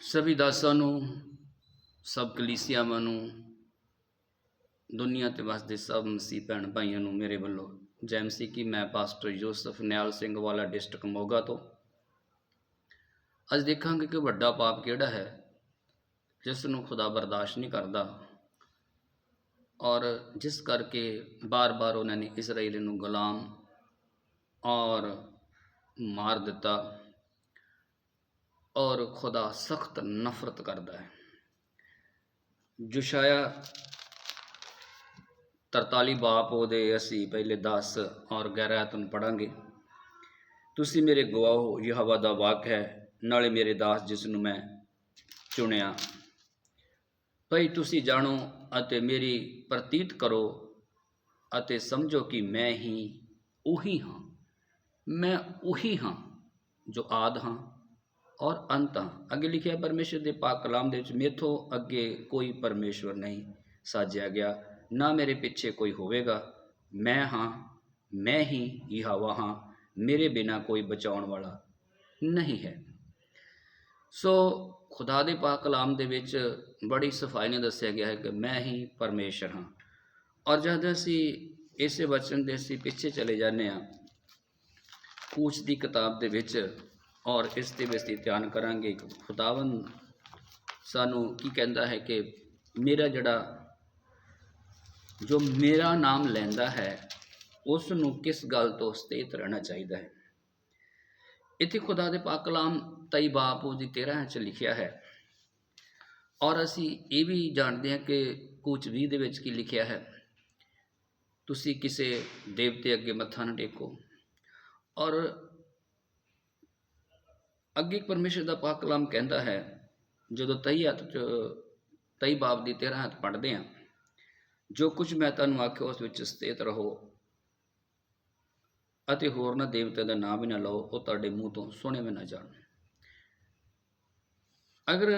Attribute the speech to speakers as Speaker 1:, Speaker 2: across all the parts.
Speaker 1: ਸਭੀ ਦਾਸਾਂ ਨੂੰ, ਸਭ ਕਲੀਸਿਆਵਾਂ ਨੂੰ, ਦੁਨੀਆ ਤੇ ਵਸਦੇ ਸਭ ਮਸੀਹ ਭੈਣ ਭਾਈਆਂ ਨੂੰ ਮੇਰੇ ਵੱਲੋਂ ਜੈ ਮਸੀਹ ਕੀ ਮੈਂ ਪਾਸਟਰ ਯੂਸਫ ਨਿਆਲ ਸਿੰਘ ਵਾਲਾ ਡਿਸਟ੍ਰਿਕਟ ਮੋਗਾ ਤੋਂ। ਅੱਜ ਦੇਖਾਂਗੇ ਕਿ ਵੱਡਾ ਪਾਪ ਕਿਹੜਾ ਹੈ, ਜਿਸ ਨੂੰ ਖੁਦਾ ਬਰਦਾਸ਼ਤ ਨਹੀਂ ਕਰਦਾ। ਔਰ ਜਿਸ ਕਰਕੇ ਬਾਰ-ਬਾਰ ਉਹਨਾਂ ਨੇ ਇਸਰਾਏਲ ਨੂੰ ਗੁਲਾਮ ਔਰ ਮਾਰ ਦਿੱਤਾ। ਔਰ ਖੁਦਾ ਸਖਤ ਨਫ਼ਰਤ ਕਰਦਾ ਹੈ। ਜੁਸ਼ਾਇਆ 43 ਬਾਪ ਉਹਦੇ, ਅਸੀਂ ਪਹਿਲੇ 10 ਔਰ 11 ਆਇਤ ਨੂੰ ਪੜਾਂਗੇ ਤੁਸੀਂ ਮੇਰੇ ਗਵਾਹ ਹੋ, ਯਹਵਾ ਦਾ ਵਾਕ ਹੈ, ਨਾਲੇ ਮੇਰੇ ਦਾਸ ਜਿਸ ਨੂੰ ਮੈਂ ਚੁਣਿਆ। ਭਈ ਤੁਸੀਂ ਜਾਣੋ ਅਤੇ ਮੇਰੀ ਪ੍ਰਤੀਤ ਕਰੋ ਅਤੇ ਸਮਝੋ ਕਿ ਮੈਂ ਹੀ ਉਹੀ ਹਾਂ। ਮੈਂ ਉਹੀ ਹਾਂ ਜੋ ਆਦ ਹਾਂ। ਔਰ ਅੰਤਾਂ ਅੱਗੇ ਲਿਖਿਆ ਪਰਮੇਸ਼ਰ ਦੇ ਪਾਕ ਕਲਾਮ ਦੇ ਵਿੱਚ ਮੇਥੋਂ ਅੱਗੇ ਕੋਈ ਪਰਮੇਸ਼ਵਰ ਨਹੀਂ ਸਾਜਿਆ ਗਿਆ, ਨਾ ਮੇਰੇ ਪਿੱਛੇ ਕੋਈ ਹੋਵੇਗਾ। ਮੈਂ ਹਾਂ, ਮੈਂ ਹੀ ਯਹਵਾ ਹਾਂ, ਮੇਰੇ ਬਿਨਾ ਕੋਈ ਬਚਾਉਣ ਵਾਲਾ ਨਹੀਂ ਹੈ। ਸੋ ਖੁਦਾ ਦੇ ਪਾਕ ਕਲਾਮ ਦੇ ਵਿੱਚ ਬੜੀ ਸਫ਼ਾਈ ਨਾਲ ਦੱਸਿਆ ਗਿਆ ਹੈ ਕਿ ਮੈਂ ਹੀ ਪਰਮੇਸ਼ਰ ਹਾਂ। ਔਰ ਜਦ ਅਸੀਂ ਇਸੇ ਵਚਨ ਦੇ ਅਸੀਂ ਪਿੱਛੇ ਚਲੇ ਜਾਂਦੇ ਹਾਂ, ਕੂਚ ਦੀ ਕਿਤਾਬ ਦੇ ਵਿੱਚ ਔਰ ਇਸ 'ਤੇ ਵਿੱਚ ਅਸੀਂ ਧਿਆਨ ਕਰਾਂਗੇ। ਕਿ ਖੁਦਾਵੰ ਸਾਨੂੰ ਕੀ ਕਹਿੰਦਾ ਹੈ ਕਿ ਮੇਰਾ ਜਿਹੜਾ, ਜੋ ਮੇਰਾ ਨਾਮ ਲੈਂਦਾ ਹੈ ਉਸ ਨੂੰ ਕਿਸ ਗੱਲ ਤੋਂ ਸਤੇਤ ਰਹਿਣਾ ਚਾਹੀਦਾ ਹੈ? ਇੱਥੇ ਖੁਦਾ ਦੇ ਪਾਕ ਕਲਾਮ ਤਈ ਬਾਪ ਉਹਦੀ 13 ਚ ਲਿਖਿਆ ਹੈ। ਔਰ ਅਸੀਂ ਇਹ ਵੀ ਜਾਣਦੇ ਹਾਂ ਕਿ ਕੂਚ 20 ਦੇ ਵਿੱਚ ਕੀ ਲਿਖਿਆ ਹੈ? ਤੁਸੀਂ ਕਿਸੇ ਦੇਵਤੇ ਅੱਗੇ ਮੱਥਾ ਨਾ ਟੇਕੋ। ਔਰ ਅੱਗੇ ਪਰਮੇਸ਼ਰ ਦਾ ਪਾਕ ਕਲਾਮ ਕਹਿੰਦਾ ਹੈ, ਜਦੋਂ ਤਈ ਹੱਥ ਚ, ਤਈ ਬਾਪ ਦੀ 13 ਹੱਥ ਪੜ੍ਹਦੇ ਹਾਂ, ਜੋ ਕੁਝ ਮੈਂ ਤੁਹਾਨੂੰ ਆਖਿਆ ਉਸ ਵਿੱਚ ਸਥਿਤ ਰਹੋ ਅਤੇ ਹੋਰ ਨਾ ਦੇਵਤੇ ਦਾ ਨਾਮ ਵੀ ਨਾ ਲਓ, ਉਹ ਤੁਹਾਡੇ ਮੂੰਹ ਤੋਂ ਸੁਣੇ ਵੀ ਨਾ ਜਾਣ। ਅਗਰ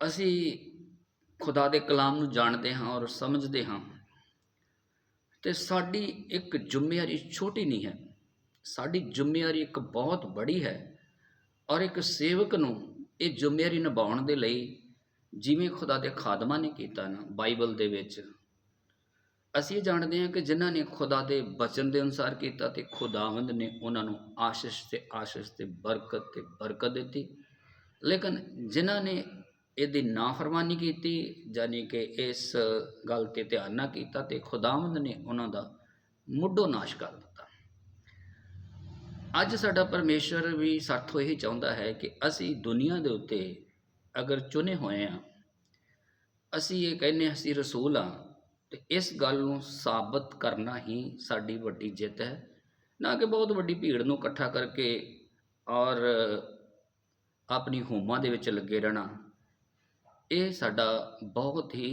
Speaker 1: ਅਸੀਂ ਖੁਦਾ ਦੇ ਕਲਾਮ ਨੂੰ ਜਾਣਦੇ ਹਾਂ ਔਰ ਸਮਝਦੇ ਹਾਂ, ਤੇ ਸਾਡੀ ਇੱਕ ਜ਼ਿੰਮੇਵਾਰੀ ਛੋਟੀ ਨਹੀਂ ਹੈ, ਸਾਡੀ ਜ਼ਿੰਮੇਵਾਰੀ ਇੱਕ ਬਹੁਤ ਬੜੀ ਹੈ। ਔਰ ਇੱਕ ਸੇਵਕ ਨੂੰ ਇਹ ਜ਼ਿੰਮੇਵਾਰੀ ਨਿਭਾਉਣ ਦੇ ਲਈ ਜਿਵੇਂ ਖੁਦਾ ਦੇ ਖਾਦਮਾਂ ਨੇ ਕੀਤਾ ਨਾ, ਬਾਈਬਲ ਦੇ ਵਿੱਚ, ਅਸੀਂ ਇਹ ਜਾਣਦੇ ਹਾਂ ਕਿ ਜਿਨ੍ਹਾਂ ਨੇ ਖੁਦਾ ਦੇ ਬਚਨ ਦੇ ਅਨੁਸਾਰ ਕੀਤਾ ਤੇ ਖੁਦਾਵੰਦ ਨੇ ਉਹਨਾਂ ਨੂੰ ਆਸ਼ੀਸ਼ ਤੇ ਆਸ਼ੀਸ਼ ਤੇ ਬਰਕਤ ਤੇ ਬਰਕਤ ਦਿੱਤੀ। ਲੇਕਿਨ ਜਿਨ੍ਹਾਂ ਨੇ ਇਹਦੀ ਨਾਫਰਮਾਨੀ ਕੀਤੀ ਜਾਨੀ ਕਿ ਇਸ ਗੱਲ ਤੇ ਧਿਆਨ ਨਾ ਕੀਤਾ ਤੇ ਖੁਦਾਵੰਦ ਨੇ ਉਹਨਾਂ ਦਾ ਮੁੱਢੋਂ ਨਾਸ਼ ਕਰ ਦਿੱਤਾ। ਅੱਜ ਸਾਡਾ ਪਰਮੇਸ਼ਰ ਵੀ ਸਾਥੋਂ ਇਹ ਚਾਹੁੰਦਾ ਹੈ ਕਿ ਅਸੀਂ ਦੁਨੀਆ ਦੇ ਉੱਤੇ ਅਗਰ ਚੁਣੇ ਹੋਏ ਆ ਅਸੀਂ ਇਹ ਕਹਿੰਨੇ ਅਸੀਂ ਰਸੂਲ ਆ ਤੇ ਇਸ ਗੱਲ ਨੂੰ ਸਾਬਤ ਕਰਨਾ ਹੀ ਸਾਡੀ ਵੱਡੀ ਜਿੱਤ ਹੈ। ਨਾ ਕਿ ਬਹੁਤ ਵੱਡੀ ਭੀੜ ਨੂੰ ਇਕੱਠਾ ਕਰਕੇ ਔਰ ਆਪਣੀ ਹੋਮਾਂ ਦੇ ਵਿੱਚ ਲੱਗੇ ਰਹਿਣਾ, ਇਹ ਸਾਡਾ ਬਹੁਤ ਹੀ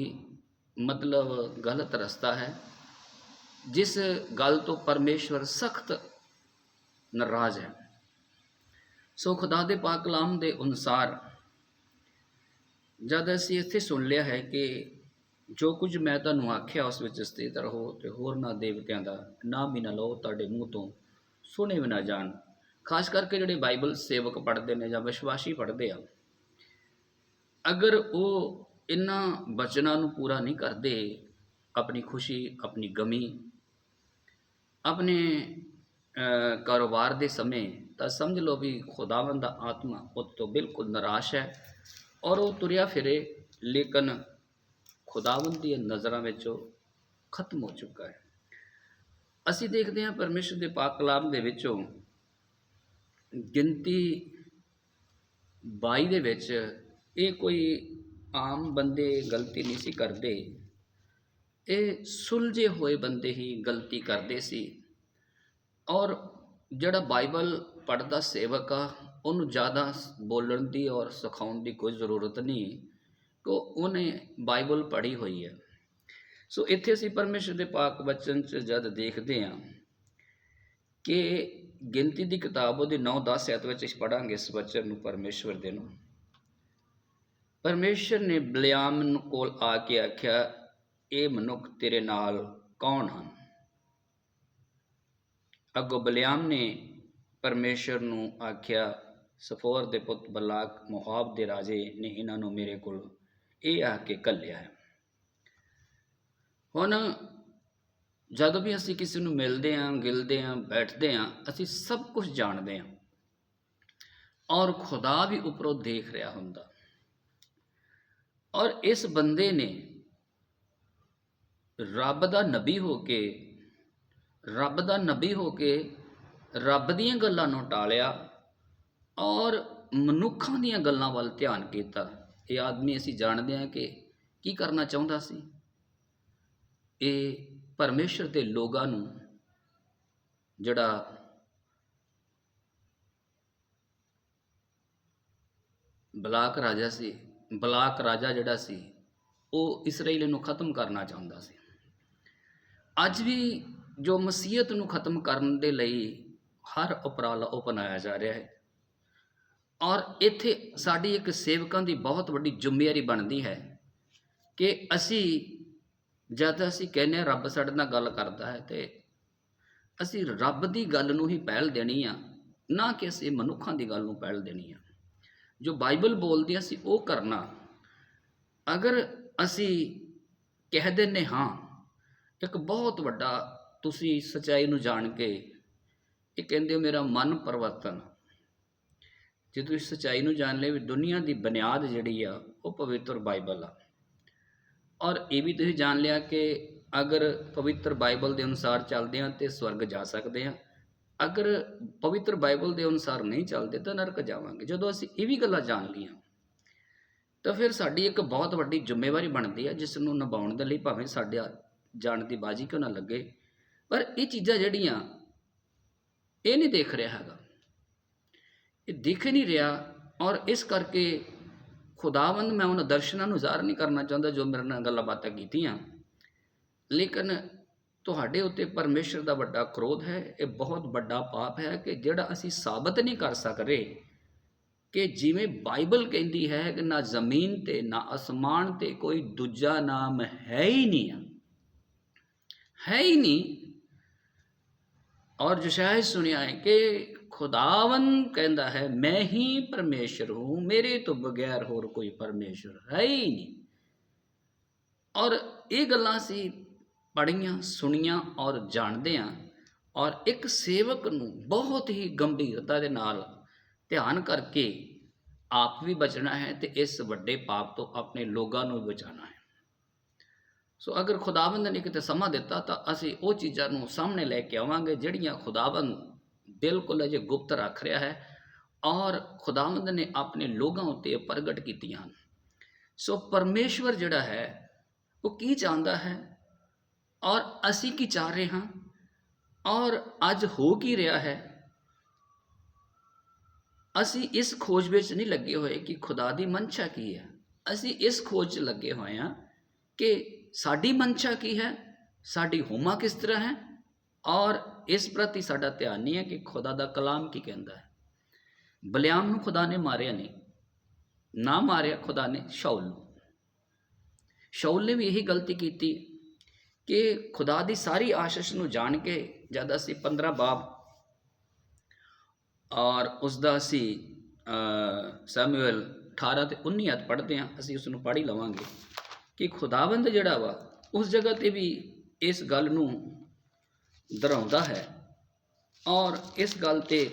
Speaker 1: ਮਤਲਬ ਗਲਤ ਰਸਤਾ ਹੈ। ਜਿਸ ਗੱਲ ਤੋਂ ਪਰਮੇਸ਼ਵਰ ਸਖਤ ਨਾਰਾਜ਼ ਹੈ। ਸੋ ਖੁਦਾ ਦੇ ਪਾਕ ਕਲਾਮ ਦੇ ਅਨੁਸਾਰ ਜਦ ਅਸੀਂ ਇੱਥੇ ਸੁਣ ਲਿਆ ਹੈ ਕਿ ਜੋ ਕੁਝ ਮੈਂ ਤੁਹਾਨੂੰ ਆਖਿਆ, ਉਸ ਵਿੱਚ ਸਥਿਤ ਰਹੋ ਤੇ ਹੋਰ ਨਾ ਦੇਵਤਿਆਂ ਦਾ ਨਾਮ ਵੀ ਨਾ ਲਓ, ਤੁਹਾਡੇ ਮੂੰਹ ਤੋਂ ਸੁਣੇ ਵੀ ਨਾ ਜਾਣ। ਖਾਸ ਕਰਕੇ ਜਿਹੜੇ ਬਾਈਬਲ ਸੇਵਕ ਪੜ੍ਹਦੇ ਨੇ ਜਾਂ ਵਿਸ਼ਵਾਸੀ ਪੜ੍ਹਦੇ ਆ, ਅਗਰ ਉਹ ਇਹਨਾਂ ਬਚਨਾਂ ਨੂੰ ਪੂਰਾ ਨਹੀਂ ਕਰਦੇ, ਆਪਣੀ ਖੁਸ਼ੀ, ਆਪਣੀ ਗਮੀ, ਆਪਣੇ ਕਾਰੋਬਾਰ ਦੇ ਸਮੇਂ ਤਾਂ ਸਮਝ ਲਓ ਵੀ ਖੁਦਾਵੰਦ ਦਾ ਆਤਮਾ ਉਹ ਤੋਂ ਬਿਲਕੁਲ ਨਿਰਾਸ਼ ਹੈ ਔਰ ਉਹ ਤੁਰਿਆ ਫਿਰੇ, ਲੇਕਿਨ ਖੁਦਾਵੰਦ ਦੀਆਂ ਨਜ਼ਰਾਂ ਵਿੱਚ ਉਹ ਖਤਮ ਹੋ ਚੁੱਕਾ ਹੈ। ਅਸੀਂ ਦੇਖਦੇ ਹਾਂ ਪਰਮੇਸ਼ਰ ਦੇ ਪਾਕ ਕਲਾਮ ਦੇ ਵਿੱਚੋਂ ਗਿਣਤੀ 22 ਦੇ ਵਿੱਚ ਇਹ ਕੋਈ ਆਮ ਬੰਦੇ ਗਲਤੀ ਨਹੀਂ ਸੀ ਕਰਦੇ, ਇਹ ਸੁਲਝੇ ਹੋਏ ਬੰਦੇ ਹੀ ਗਲਤੀ ਕਰਦੇ ਸੀ। ਔਰ ਜਿਹੜਾ ਬਾਈਬਲ ਪੜ੍ਹਦਾ ਸੇਵਕ ਆ, ਉਹਨੂੰ ਜ਼ਿਆਦਾ ਬੋਲਣ ਦੀ ਔਰ ਸਿਖਾਉਣ ਦੀ ਕੋਈ ਜ਼ਰੂਰਤ ਨਹੀਂ, ਕਿ ਉਹਨੇ ਬਾਈਬਲ ਪੜ੍ਹੀ ਹੋਈ ਹੈ। ਸੋ ਇੱਥੇ ਅਸੀਂ ਪਰਮੇਸ਼ਰ ਦੇ ਪਾਕ ਬਚਨ ਚ ਜਦ ਦੇਖਦੇ ਹਾਂ ਕਿ ਗਿਣਤੀ ਦੀ ਕਿਤਾਬ ਉਹਦੇ 9-10 ਐਤ ਵਿੱਚ ਅਸੀਂ ਪੜਾਂਗੇ ਇਸ ਬਚਨ ਨੂੰ ਪਰਮੇਸ਼ਵਰ ਦੇ ਨੂੰ। ਪਰਮੇਸ਼ਰ ਨੇ ਬਲਿਆਮ ਨੂੰ ਕੋਲ ਆ ਕੇ ਆਖਿਆ, ਇਹ ਮਨੁੱਖ ਤੇਰੇ ਨਾਲ ਕੌਣ ਹਨ? ਅੱਗੋਂ ਬਲਿਆਮ ਨੇ ਪਰਮੇਸ਼ਰ ਨੂੰ ਆਖਿਆ, ਸਫੋਰ ਦੇ ਪੁੱਤ ਬਲਾਕ ਮੁਹਾਬ ਦੇ ਰਾਜੇ ਨੇ ਇਹਨਾਂ ਨੂੰ ਮੇਰੇ ਕੋਲ ਇਹ ਆ ਕੇ ਘੱਲਿਆ ਹੈ। ਹੁਣ ਜਦੋਂ ਵੀ ਅਸੀਂ ਕਿਸੇ ਨੂੰ ਮਿਲਦੇ ਹਾਂ, ਗਿਲਦੇ ਹਾਂ, ਬੈਠਦੇ ਹਾਂ, ਅਸੀਂ ਸਭ ਕੁਝ ਜਾਣਦੇ ਹਾਂ। ਔਰ ਖੁਦਾ ਵੀ ਉੱਪਰੋਂ ਦੇਖ ਰਿਹਾ ਹੁੰਦਾ। ਔਰ ਇਸ ਬੰਦੇ ਨੇ ਰੱਬ ਦਾ ਨਬੀ ਹੋ ਕੇ ਰੱਬ ਦਾ ਨਬੀ ਹੋ ਕੇ ਰੱਬ ਦੀਆਂ ਗੱਲਾਂ ਨੂੰ ਟਾਲਿਆ ਔਰ ਮਨੁੱਖਾਂ ਦੀਆਂ ਗੱਲਾਂ ਵੱਲ ਧਿਆਨ ਕੀਤਾ। ਇਹ ਆਦਮੀ ਅਸੀਂ ਜਾਣਦੇ ਹਾਂ ਕਿ ਕੀ ਕਰਨਾ ਚਾਹੁੰਦਾ ਸੀ। ਇਹ ਪਰਮੇਸ਼ਰ ਦੇ ਲੋਕਾਂ ਨੂੰ ਜਿਹੜਾ ਬਲਾਕ ਰਾਜਾ ਸੀ, ਬਲਾਕ ਰਾਜਾ ਜਿਹੜਾ ਸੀ, ਉਹ ਇਸਰਾਏਲ ਨੂੰ ਖਤਮ ਕਰਨਾ ਚਾਹੁੰਦਾ ਸੀ। ਅੱਜ ਵੀ ਜੋ ਮਸੀਹਤ ਨੂੰ ਖਤਮ ਕਰਨ ਦੇ ਲਈ ਹਰ ਉਪਰਾਲਾ ਅਪਣਾਇਆ ਜਾ ਰਿਹਾ ਹੈ। ਔਰ ਇੱਥੇ ਸਾਡੀ ਇੱਕ ਸੇਵਕਾਂ ਦੀ ਬਹੁਤ ਵੱਡੀ ਜ਼ਿੰਮੇਵਾਰੀ ਬਣਦੀ ਹੈ ਕਿ ਅਸੀਂ ਜਦ ਅਸੀਂ ਕਹਿੰਦੇ ਹਾਂ ਰੱਬ ਸਾਡੇ ਨਾਲ ਗੱਲ ਕਰਦਾ ਹੈ ਤੇ ਅਸੀਂ ਰੱਬ ਦੀ ਗੱਲ ਨੂੰ ਹੀ ਪਹਿਲ ਦੇਣੀ ਆ, ਨਾ ਕਿ ਅਸੀਂ ਮਨੁੱਖਾਂ ਦੀ ਗੱਲ ਨੂੰ ਪਹਿਲ ਦੇਣੀ ਆ। ਜੋ ਬਾਈਬਲ ਬੋਲਦੀ ਆ, ਅਸੀਂ ਉਹ ਕਰਨਾ। ਅਗਰ ਅਸੀਂ ਕਹਿ ਦਿੰਨੇ ਹਾਂ, ਇੱਕ ਬਹੁਤ ਵੱਡਾ ਤੁਸੀਂ ਸਚਾਈ ਨੂੰ ਜਾਣ ਕੇ ਇਹ ਕਹਿੰਦੇ ਹੋ ਮੇਰਾ ਮਨ ਪਰਵਰਤਨ। ਜੇ ਤੁਸੀਂ ਸਚਾਈ ਨੂੰ ਜਾਣ ਲਈ ਵੀ ਦੁਨੀਆ ਦੀ ਬੁਨਿਆਦ ਜਿਹੜੀ ਆ, ਉਹ ਪਵਿੱਤਰ ਬਾਈਬਲ ਆ। ਔਰ ਇਹ ਵੀ ਤੁਸੀਂ ਜਾਣ ਲਿਆ ਕਿ ਅਗਰ ਪਵਿੱਤਰ ਬਾਈਬਲ ਦੇ ਅਨੁਸਾਰ ਚੱਲਦੇ ਹਾਂ ਤੇ ਸਵਰਗ ਜਾ ਸਕਦੇ ਹਾਂ ਅਗਰ ਪਵਿੱਤਰ ਬਾਈਬਲ ਦੇ ਅਨੁਸਾਰ ਨਹੀਂ ਚੱਲਦੇ ਤਾਂ ਨਰਕ ਜਾਵਾਂਗੇ। ਜਦੋਂ ਅਸੀਂ ਇਹ ਵੀ ਗੱਲਾਂ ਜਾਣ ਲਈਆਂ, ਤਾਂ ਫਿਰ ਸਾਡੀ ਇੱਕ ਬਹੁਤ ਵੱਡੀ ਜ਼ਿੰਮੇਵਾਰੀ ਬਣਦੀ ਹੈ ਜਿਸ ਨੂੰ ਨਿਭਾਉਣ ਦੇ ਲਈ ਭਾਵੇਂ ਸਾਡੇ ਜਾਣ ਦੀ ਬਾਜੀ ਕਿਉਂ ਨਾ ਲੱਗੇ। ਪਰ ਇਹ ਚੀਜ਼ਾਂ ਜਿਹੜੀਆਂ, ਇਹ ਨਹੀਂ ਦੇਖ ਰਿਹਾ ਹੈਗਾ। ਇਹ ਦਿਖ ਨਹੀਂ ਰਿਹਾ ਔਰ ਇਸ ਕਰਕੇ ਖੁਦਾਵੰਦ ਮੈਂ ਉਹਨਾਂ ਦਰਸ਼ਨਾਂ ਨੂੰ ਜ਼ਾਹਰ ਨਹੀਂ ਕਰਨਾ ਚਾਹੁੰਦਾ ਜੋ ਮੇਰੇ ਨਾਲ ਗੱਲਾਂ ਬਾਤਾਂ ਕੀਤੀਆਂ। ਲੇਕਿਨ ਤੁਹਾਡੇ ਉੱਤੇ ਪਰਮੇਸ਼ਰ ਦਾ ਵੱਡਾ ਕ੍ਰੋਧ ਹੈ, ਇਹ ਬਹੁਤ ਵੱਡਾ ਪਾਪ ਹੈ ਕਿ ਜਿਹੜਾ ਅਸੀਂ ਸਾਬਤ ਨਹੀਂ ਕਰ ਸਕਦੇ ਕਿ ਜਿਵੇਂ ਬਾਈਬਲ ਕਹਿੰਦੀ ਹੈ ਕਿ ਨਾ ਜ਼ਮੀਨ ਤੇ, ਨਾ ਅਸਮਾਨ ਤੇ ਕੋਈ ਦੂਜਾ ਨਾਮ ਹੈ ਹੀ ਨਹੀਂ ਆ। ਹੈ ਹੀ ਨਹੀਂ ਔਰ ਜੋ ਸੁਣਿਆ ਹੈ ਕਿ ਖੁਦਾਵੰ ਕਹਿੰਦਾ ਹੈ, ਮੈਂ ਹੀ ਪਰਮੇਸ਼ਰ ਹੂੰ, ਮੇਰੇ ਤੋਂ ਬਗੈਰ ਹੋਰ ਕੋਈ ਪਰਮੇਸ਼ਰ ਹੈ ਹੀ ਨਹੀਂ। ਔਰ ਇਹ ਗੱਲਾਂ ਸੀ ਪੜੀਆਂ ਸੁਣੀਆਂ ਔਰ ਜਾਣਦੇ ਹਾਂ ਔਰ ਇੱਕ ਸੇਵਕ ਨੂੰ ਬਹੁਤ ਹੀ ਗੰਭੀਰਤਾ ਦੇ ਨਾਲ ਧਿਆਨ ਕਰਕੇ ਆਪ ਵੀ ਬਚਣਾ ਹੈ ਤੇ ਇਸ ਵੱਡੇ ਪਾਪ ਤੋਂ ਆਪਣੇ ਲੋਕਾਂ ਨੂੰ ਵੀ ਬਚਾਉਣਾ ਹੈ। ਸੋ ਅਗਰ ਖੁਦਾਵੰਦ ਨੇ ਕਿਤੇ ਸਮਾਂ ਦਿੱਤਾ ਤਾਂ ਅਸੀਂ ਉਹ ਚੀਜ਼ਾਂ ਨੂੰ ਸਾਹਮਣੇ ਲੈ ਕੇ ਆਵਾਂਗੇ ਜਿਹੜੀਆਂ ਖੁਦਾਵੰਦ ਬਿਲਕੁਲ ਅਜੇ ਗੁਪਤ ਰੱਖ ਰਿਹਾ ਹੈ ਔਰ ਖੁਦਾਵੰਦ ਨੇ ਆਪਣੇ ਲੋਕਾਂ ਉੱਤੇ ਪ੍ਰਗਟ ਕੀਤੀਆਂ ਹਨ। ਸੋ ਪਰਮੇਸ਼ਵਰ ਜਿਹੜਾ ਹੈ, ਉਹ ਕੀ ਚਾਹੁੰਦਾ ਹੈ ਔਰ ਅਸੀਂ ਕੀ ਚਾਹ ਰਹੇ ਹਾਂ ਔਰ ਅੱਜ ਹੋ ਕੀ ਰਿਹਾ ਹੈ? ਅਸੀਂ ਇਸ ਖੋਜ ਵਿੱਚ ਨਹੀਂ ਲੱਗੇ ਹੋਏ ਕਿ ਖੁਦਾ ਦੀ ਮਨਸ਼ਾ ਕੀ ਹੈ। ਅਸੀਂ ਇਸ ਖੋਜ 'ਚ ਲੱਗੇ ਹੋਏ ਹਾਂ ਕਿ ਸਾਡੀ ਮਨਸ਼ਾ ਕੀ ਹੈ? ਸਾਡੀ ਹੋਮਾ ਕਿਸ ਤਰ੍ਹਾਂ ਹੈ? ਔਰ ਇਸ ਪ੍ਰਤੀ ਸਾਡਾ ਧਿਆਨ ਨਹੀਂ ਹੈ ਕਿ ਖੁਦਾ ਦਾ ਕਲਾਮ ਕੀ ਕਹਿੰਦਾ ਹੈ। ਬਲਿਆਮ ਨੂੰ ਖੁਦਾ ਨੇ ਮਾਰਿਆ ਨਹੀਂ, ਨਾ ਮਾਰਿਆ ਖੁਦਾ ਨੇ, ਸ਼ੌਲ ਨੂੰ। ਸ਼ੌਲ ਨੇ ਵੀ ਇਹੀ ਗਲਤੀ ਕੀਤੀ ਕਿ ਖੁਦਾ ਦੀ ਸਾਰੀ ਆਸ਼ਿਸ਼ ਨੂੰ ਜਾਣ ਕੇ ਜਦ ਅਸੀਂ 15 ਬਾਬ ਔਰ ਉਸ ਦਾ ਅਸੀਂ ਸੈਮੂਅਲ 18 ਤੇ 19 ਅਧ ਪੜ੍ਹਦੇ ਹਾਂ, ਅਸੀਂ ਉਸ ਨੂੰ ਪੜ੍ਹ ਹੀ ਲਵਾਂਗੇ। ਕਿ ਖੁਦਾਵੰਦ ਜਿਹੜਾ ਵਾ, ਉਸ ਜਗ੍ਹਾ ਤੇ ਵੀ ਇਸ ਗੱਲ ਨੂੰ ਦਰਾਉਂਦਾ ਹੈ ਔਰ ਇਸ ਗੱਲ ਤੇ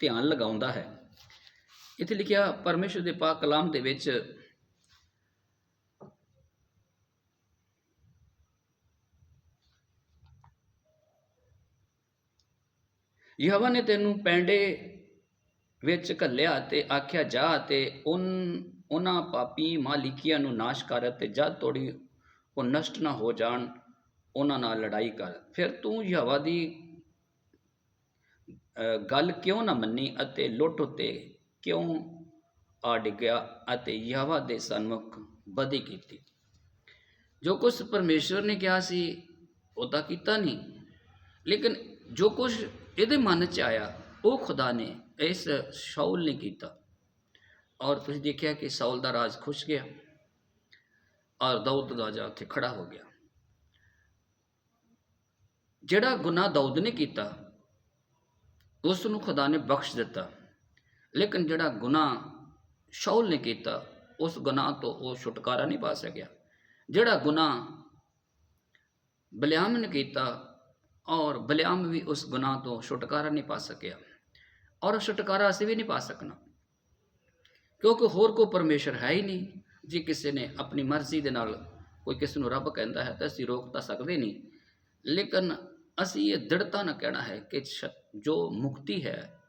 Speaker 1: ਧਿਆਨ ਲਗਾਉਂਦਾ ਹੈ। ਇੱਥੇ ਲਿਖਿਆ, ਪਰਮੇਸ਼ਰ ਦੇ ਪਾਕ ਕਲਾਮ ਦੇ ਵਿੱਚ ਯਹਵਾ ਨੇ ਤੈਨੂੰ ਪੈਂਡੇ ਵਿੱਚ ਘੱਲਿਆ ਤੇ ਆਖਿਆ, ਜਾ ਤੇ ਉਨ ਉਹਨਾਂ ਪਾਪੀ ਮਾਲਿਕੀਆਂ ਨੂੰ ਨਾਸ਼ ਕਰ ਅਤੇ ਜਦ ਤੋੜੀ, ਉਹ ਨਸ਼ਟ ਨਾ ਹੋ ਜਾਣ, ਉਹਨਾਂ ਨਾਲ ਲੜਾਈ ਕਰ। ਫਿਰ ਤੂੰ ਯਹਵਾ ਦੀ ਗੱਲ ਕਿਉਂ ਨਾ ਮੰਨੀ ਅਤੇ ਲੁੱਟ ਉਤੇ ਕਿਉਂ ਆ ਡਿੱਗਿਆ ਅਤੇ ਯਹਵਾ ਦੇ ਸਨਮੁਖ ਬਦੀ ਕੀਤੀ? ਜੋ ਕੁਝ ਪਰਮੇਸ਼ਵਰ ਨੇ ਕਿਹਾ ਸੀ, ਉਹ ਤਾਂ ਕੀਤਾ ਨਹੀਂ। ਲੇਕਿਨ ਜੋ ਕੁਝ ਇਹਦੇ ਮਨ 'ਚ ਆਇਆ, ਉਹ ਖੁਦਾ ਨੇ ਇਸ ਸ਼ਾਉਲ ਨੇ ਕੀਤਾ। ਔਰ ਤੁਸੀਂ ਦੇਖਿਆ ਕਿ ਸਾਉਲ ਦਾ ਰਾਜ ਖੁਸ਼ ਗਿਆ ਔਰ ਦਾਊਦ ਰਾਜਾ ਉੱਥੇ ਖੜਾ ਹੋ ਗਿਆ ਜਿਹੜਾ ਗੁਨਾਹ ਦਾਊਦ ਨੇ ਕੀਤਾ ਉਸ ਨੂੰ ਖੁਦਾ ਨੇ ਬਖਸ਼ ਦਿੱਤਾ ਲੇਕਿਨ ਜਿਹੜਾ ਗੁਨਾਹ ਸ਼ੌਲ ਨੇ ਕੀਤਾ ਉਸ ਗੁਨਾਹ ਤੋਂ ਉਹ ਛੁਟਕਾਰਾ ਨਹੀਂ ਪਾ ਸਕਿਆ ਜਿਹੜਾ ਗੁਨਾਹ ਬਲਿਆਮ ਨੇ ਕੀਤਾ ਔਰ ਬਲਿਆਮ ਵੀ ਉਸ ਗੁਨਾਹ ਤੋਂ ਛੁਟਕਾਰਾ ਨਹੀਂ ਪਾ ਸਕਿਆ ਔਰ ਉਹ ਛੁਟਕਾਰਾ ਅਸੀਂ ਵੀ ਨਹੀਂ ਪਾ ਸਕਣਾ ਕਿਉਂਕਿ ਹੋਰ ਕੋਈ ਪਰਮੇਸ਼ਰ ਹੈ ਹੀ ਨਹੀਂ, ਜੇ ਕਿਸੇ ਨੇ ਆਪਣੀ ਮਰਜ਼ੀ ਦੇ ਨਾਲ ਕੋਈ ਕਿਸ ਨੂੰ ਰੱਬ ਕਹਿੰਦਾ ਹੈ ਤਾਂ ਅਸੀਂ ਰੋਕ ਤਾਂ ਸਕਦੇ ਨਹੀਂ। ਲੇਕਿਨ ਅਸੀਂ ਇਹ ਦ੍ਰਿੜਤਾ ਨਾਲ ਕਹਿਣਾ ਹੈ ਕਿ ਸ਼- ਜੋ ਮੁਕਤੀ ਹੈ,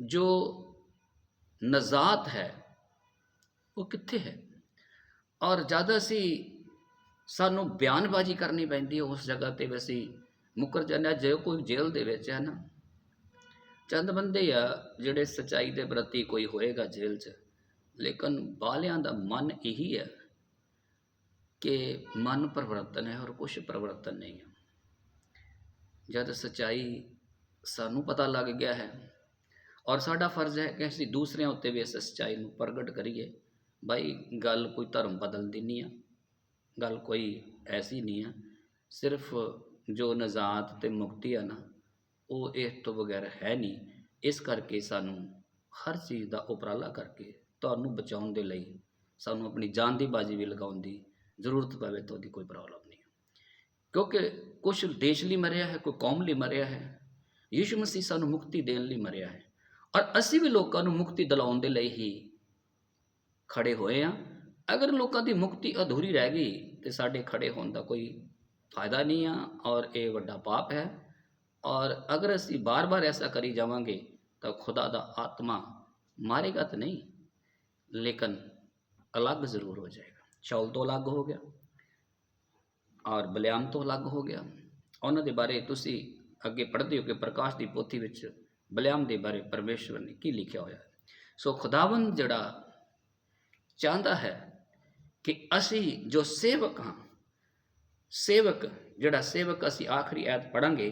Speaker 1: ਜੋ ਨਜ਼ਾਤ ਹੈ, ਉਹ ਕਿੱਥੇ ਹੈ? ਔਰ ਜਦ ਅਸੀਂ ਸਾਨੂੰ ਬਿਆਨਬਾਜ਼ੀ ਕਰਨੀ ਪੈਂਦੀ ਹੈ ਉਸ ਜਗ੍ਹਾ ਤੇ ਵੀ ਅਸੀਂ ਮੁਕਰ ਜਾਂਦੇ ਹਾਂ, ਜੇ ਕੋਈ ਜੇਲ੍ਹ ਦੇ ਵਿੱਚ ਹੈ ਨਾ ਚੰਦ ਬੰਦੇ ਆ ਜਿਹੜੇ ਸਚਾਈ ਦੇ ਪ੍ਰਤੀ ਕੋਈ ਹੋਏਗਾ ਜੇਲ੍ਹ 'ਚ, ਲੇਕਿਨ ਬਾਲਿਆਂ ਦਾ ਮਨ ਇਹੀ ਹੈ ਕਿ ਮਨ ਪਰਿਵਰਤਨ ਹੈ ਔਰ ਕੁਝ ਪਰਿਵਰਤਨ ਨਹੀਂ ਹੈ ਜਦ ਸਚਾਈ ਸਾਨੂੰ ਪਤਾ ਲੱਗ ਗਿਆ ਹੈ ਔਰ ਸਾਡਾ ਫਰਜ਼ ਹੈ ਕਿ ਅਸੀਂ ਦੂਸਰਿਆਂ ਉੱਤੇ ਵੀ ਇਸ ਸਚਾਈ ਨੂੰ ਪ੍ਰਗਟ ਕਰੀਏ। ਭਾਈ ਗੱਲ ਕੋਈ ਧਰਮ ਬਦਲਦੀ ਨਹੀਂ ਆ, ਗੱਲ ਕੋਈ ਐਸੀ ਨਹੀਂ ਆ। ਸਿਰਫ ਜੋ ਨਜ਼ਾਤ ਤੇ ਮੁਕਤੀ ਆ ਨਾ ਉਹ ਇਸ ਤੋਂ ਬਗੈਰ ਹੈ ਨਹੀਂ। ਇਸ ਕਰਕੇ ਸਾਨੂੰ ਹਰ ਚੀਜ਼ ਦਾ ਉਪਰਾਲਾ ਕਰਕੇ ਤੁਹਾਨੂੰ ਬਚਾਉਣ ਦੇ ਲਈ ਸਾਨੂੰ ਆਪਣੀ ਜਾਨ ਦੀ ਬਾਜੀ ਵੀ ਲਗਾਉਣ ਦੀ ਜ਼ਰੂਰਤ ਪਵੇ, ਤਾਂ ਉਹਦੀ ਕੋਈ ਪ੍ਰੋਬਲਮ ਨਹੀਂ। ਕਿਉਂਕਿ ਕੁਝ ਦੇਸ਼ ਲਈ ਮਰਿਆ ਹੈ, ਕੋਈ ਕੌਮ ਲਈ ਮਰਿਆ ਹੈ, ਯੀਸ਼ੂ ਮਸੀਹ ਸਾਨੂੰ ਮੁਕਤੀ ਦੇਣ ਲਈ ਮਰਿਆ ਹੈ। ਔਰ ਅਸੀਂ ਵੀ ਲੋਕਾਂ ਨੂੰ ਮੁਕਤੀ ਦਿਲਾਉਣ ਦੇ ਲਈ ਹੀ ਖੜੇ ਹੋਏ ਆ ਅਗਰ ਲੋਕਾਂ ਦੀ ਮੁਕਤੀ ਅਧੂਰੀ ਰਹਿ ਗਈ ਤੇ ਸਾਡੇ ਖੜੇ ਹੋਣ ਦਾ ਕੋਈ ਫਾਇਦਾ ਨਹੀਂ ਆ, ਔਰ ਇਹ ਵੱਡਾ ਪਾਪ ਹੈ। ਔਰ ਅਗਰ ਅਸੀਂ ਬਾਰ-ਬਾਰ ਐਸਾ ਕਰੀ ਜਾਵਾਂਗੇ ਤਾਂ ਖੁਦਾ ਦਾ ਆਤਮਾ ਮਾਰੇਗਾ ਤਾਂ ਨਹੀਂ ਲੇਕਿਨ ਅਲੱਗ ਜ਼ਰੂਰ ਹੋ ਜਾਏਗਾ ਸ਼ੌਲ ਤੋਂ ਅਲੱਗ ਹੋ ਗਿਆ ਔਰ ਬਲਿਆਮ ਤੋਂ ਅਲੱਗ ਹੋ ਗਿਆ ਉਹਨਾਂ ਦੇ ਬਾਰੇ ਤੁਸੀਂ ਅੱਗੇ ਪੜ੍ਹਦੇ ਹੋ ਕਿ ਪ੍ਰਕਾਸ਼ ਦੀ ਪੋਥੀ ਵਿੱਚ ਬਲਿਆਮ ਦੇ ਬਾਰੇ ਪਰਮੇਸ਼ਵਰ ਨੇ ਕੀ ਲਿਖਿਆ ਹੋਇਆ ਸੋ ਖੁਦਾਵੰਦ ਜਿਹੜਾ ਚਾਹੁੰਦਾ ਹੈ ਕਿ ਅਸੀਂ ਜੋ ਸੇਵਕ ਹਾਂ ਸੇਵਕ ਜਿਹੜਾ ਸੇਵਕ ਅਸੀਂ ਆਖਰੀ ਐਤ ਪੜਾਂਗੇ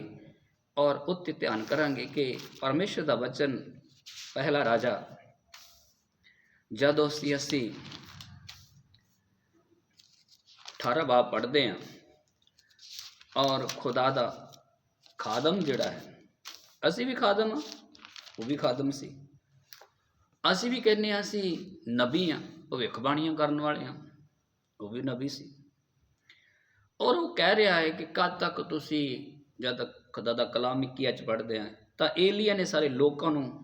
Speaker 1: ਔਰ ਉੱਤੇ ਧਿਆਨ ਕਰਾਂਗੇ ਕਿ ਪਰਮੇਸ਼ਰ ਦਾ ਵਚਨ ਪਹਿਲਾ ਰਾਜਾ, ਜਦੋਂ ਅਸੀਂ ਅਸੀਂ 18 ਬਾਬ ਪੜ੍ਹਦੇ ਹਾਂ ਔਰ ਖੁਦਾ ਦਾ ਖਾਦਮ ਜਿਹੜਾ ਹੈ, ਅਸੀਂ ਵੀ ਖਾਦਮ ਹਾਂ, ਉਹ ਵੀ ਖਾਦਮ ਸੀ। ਅਸੀਂ ਵੀ ਕਹਿੰਦੇ ਹਾਂ ਅਸੀਂ ਨਬੀ ਹਾਂ ਭਵਿੱਖਬਾਣੀਆਂ ਕਰਨ ਵਾਲੇ ਹਾਂ, ਉਹ ਵੀ ਨਬੀ ਸੀ। ਔਰ ਉਹ ਕਹਿ ਰਿਹਾ ਹੈ ਕਿ ਕਦ ਤੱਕ ਤੁਸੀਂ ਜਦ ਤੱਕ ਖੁਦਾ ਦਾ ਕਲਾਮ 21 ਚ ਪੜ੍ਹਦੇ ਆ। ਤਾਂ ਏਲੀਆ ਨੇ ਸਾਰੇ ਲੋਕਾਂ ਨੂੰ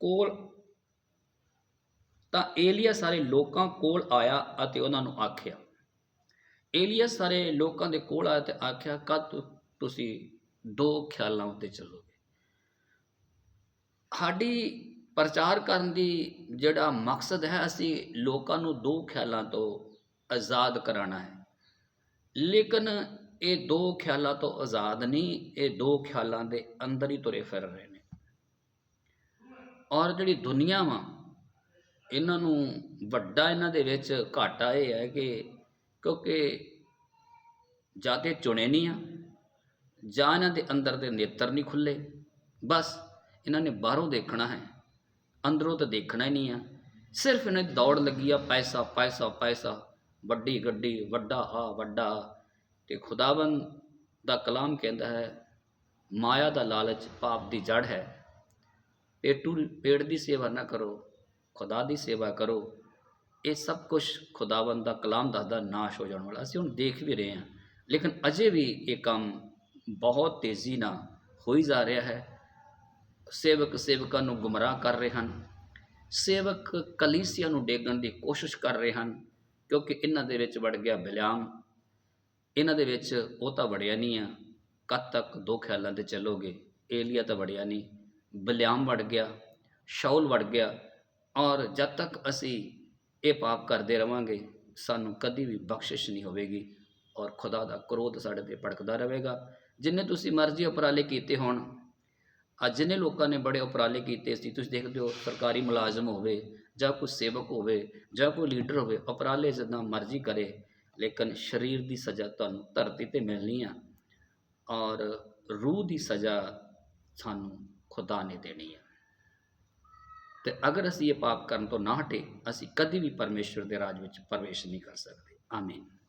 Speaker 1: ਕੋਲ ਤਾਂ ਏਲੀਆ ਸਾਰੇ ਲੋਕਾਂ ਕੋਲ ਆਇਆ ਅਤੇ ਉਹਨਾਂ ਨੂੰ ਆਖਿਆ। ਏਲੀਆ ਸਾਰੇ ਲੋਕਾਂ ਦੇ ਕੋਲ ਆਇਆ ਤੇ ਆਖਿਆ, ਕਦ ਤੁਸੀਂ ਦੋ ਖਿਆਲਾਂ ਉੱਤੇ ਚੱਲੋਗੇ? ਸਾਡੀ ਪ੍ਰਚਾਰ ਕਰਨ ਦੀ ਜਿਹੜਾ ਮਕਸਦ ਹੈ, ਅਸੀਂ ਲੋਕਾਂ ਨੂੰ ਦੋ ਖਿਆਲਾਂ ਤੋਂ ਆਜ਼ਾਦ ਕਰਾਉਣਾ ਹੈ। ਲੇਕਿਨ ਇਹ ਦੋ ਖਿਆਲਾਂ ਤੋਂ ਆਜ਼ਾਦ ਨਹੀਂ, ਇਹ ਦੋ ਖਿਆਲਾਂ ਦੇ ਅੰਦਰ ਹੀ ਤੁਰੇ ਫਿਰ ਰਹੇ ਨੇ। ਔਰ ਜਿਹੜੀ ਦੁਨੀਆ ਵਾ, ਇਹਨਾਂ ਨੂੰ ਵੱਡਾ ਇਹਨਾਂ ਦੇ ਵਿੱਚ ਘਾਟਾ ਇਹ ਹੈ ਕਿ ਕਿਉਂਕਿ ਜਾਂ ਤੇ ਚੁਣੇ ਨਹੀਂ ਆ, ਜਾਂ ਇਹਨਾਂ ਦੇ ਅੰਦਰ ਦੇ ਨੇਤਰ ਨਹੀਂ ਖੁੱਲੇ। ਬਸ ਇਹਨਾਂ ਨੇ ਬਾਹਰੋਂ ਦੇਖਣਾ ਹੈ, ਅੰਦਰੋਂ ਤਾਂ ਦੇਖਣਾ ਹੀ ਨਹੀਂ ਆ। ਸਿਰਫ ਇਹਨਾਂ ਦੀ ਦੌੜ ਲੱਗੀ ਆ ਪੈਸਾ ਪੈਸਾ ਪੈਸਾ, ਵੱਡੀ ਗੱਡੀ, ਵੱਡਾ ਆ ਵੱਡਾ ਕਿ ਖੁਦਾਵੰਦ ਦਾ ਕਲਾਮ ਕਹਿੰਦਾ ਹੈ, ਮਾਇਆ ਦਾ ਲਾਲਚ ਪਾਪ ਦੀ ਜੜ ਹੈ। ਪੇਟੂ ਪੇੜ ਦੀ ਸੇਵਾ ਨਾ ਕਰੋ, ਖੁਦਾ ਦੀ ਸੇਵਾ ਕਰੋ। ਇਹ ਸਭ ਕੁਝ ਖੁਦਾਵੰਦ ਦਾ ਕਲਾਮ ਦੱਸਦਾ, ਨਾਸ਼ ਹੋ ਜਾਣ ਵਾਲਾ। ਅਸੀਂ ਹੁਣ ਦੇਖ ਵੀ ਰਹੇ ਹਾਂ। ਲੇਕਿਨ ਅਜੇ ਵੀ ਇਹ ਕੰਮ ਬਹੁਤ ਤੇਜ਼ੀ ਨਾਲ ਹੋਈ ਜਾ ਰਿਹਾ ਹੈ। ਸੇਵਕ ਸੇਵਕਾਂ ਨੂੰ ਗੁੰਮਰਾਹ ਕਰ ਰਹੇ ਹਨ। ਸੇਵਕ ਕਲੀਸਿਆ ਨੂੰ ਡੇਗਣ ਦੀ ਕੋਸ਼ਿਸ਼ ਕਰ ਰਹੇ ਹਨ, ਕਿਉਂਕਿ ਇਹਨਾਂ ਦੇ ਵਿੱਚ ਵੜ ਗਿਆ ਬਿਲਾਮ। ਇਹਨਾਂ ਦੇ ਵਿੱਚ ਉਹ ਤਾਂ ਵੜਿਆ ਨਹੀਂ ਆ। ਕਦ ਤੱਕ ਦੋ ਖਿਆਲਾਂ ਤੇ ਚੱਲੋਗੇ? ਏਲੀਆ ਤਾਂ ਵੜਿਆ ਨਹੀਂ। ਬਿਲਾਮ ਵੜ ਗਿਆ, ਸ਼ੌਲ ਵੜ ਗਿਆ ਔਰ ਜਦ ਤੱਕ ਅਸੀਂ ਇਹ ਪਾਪ ਕਰਦੇ ਰਵਾਂਗੇ, ਸਾਨੂੰ ਕਦੀ ਵੀ ਬਖਸ਼ਿਸ਼ ਨਹੀਂ ਹੋਵੇਗੀ ਔਰ ਖੁਦਾ ਦਾ ਕ੍ਰੋਧ ਸਾਡੇ ਤੇ ਭੜਕਦਾ ਰਹੇਗਾ। ਜਿੰਨੇ ਤੁਸੀਂ ਮਰਜ਼ੀ ਉਪਰਾਲੇ ਕੀਤੇ ਹੋਣ, ਅੱਜ ਜਿੰਨੇ ਲੋਕਾਂ ਨੇ ਬੜੇ ਉਪਰਾਲੇ ਕੀਤੇ ਸੀ, ਤੁਸੀਂ ਦੇਖਦੇ ਹੋ ਸਰਕਾਰੀ ਮੁਲਾਜ਼ਮ ਹੋਵੇ ਜਾਂ ਕੋਈ ਸੇਵਕ ਹੋਵੇ ਜਾਂ ਕੋਈ ਲੀਡਰ ਹੋਵੇ, ਉਪਰਾਲੇ ਜਿੰਨਾ ਮਰਜ਼ੀ ਕਰੇ ਲੇਕਿਨ ਸਰੀਰ ਦੀ ਸਜ਼ਾ ਤੁਹਾਨੂੰ ਧਰਤੀ ਤੇ ਮਿਲਣੀ ਆ ਔਰ ਰੂਹ ਦੀ ਸਜ਼ਾ ਸਾਨੂੰ ਖੁਦਾ ਨੇ ਦੇਣੀ ਆ। ਤੇ ਅਗਰ ਅਸੀਂ ਇਹ ਪਾਪ ਕਰਨ ਤੋਂ ਨਾ ਹਟੇ, ਅਸੀਂ ਕਦੀ ਵੀ ਪਰਮੇਸ਼ਰ ਦੇ ਰਾਜ ਵਿੱਚ ਪ੍ਰਵੇਸ਼ ਨਹੀਂ ਕਰ ਸਕਦੇ। ਆਮੀਨ।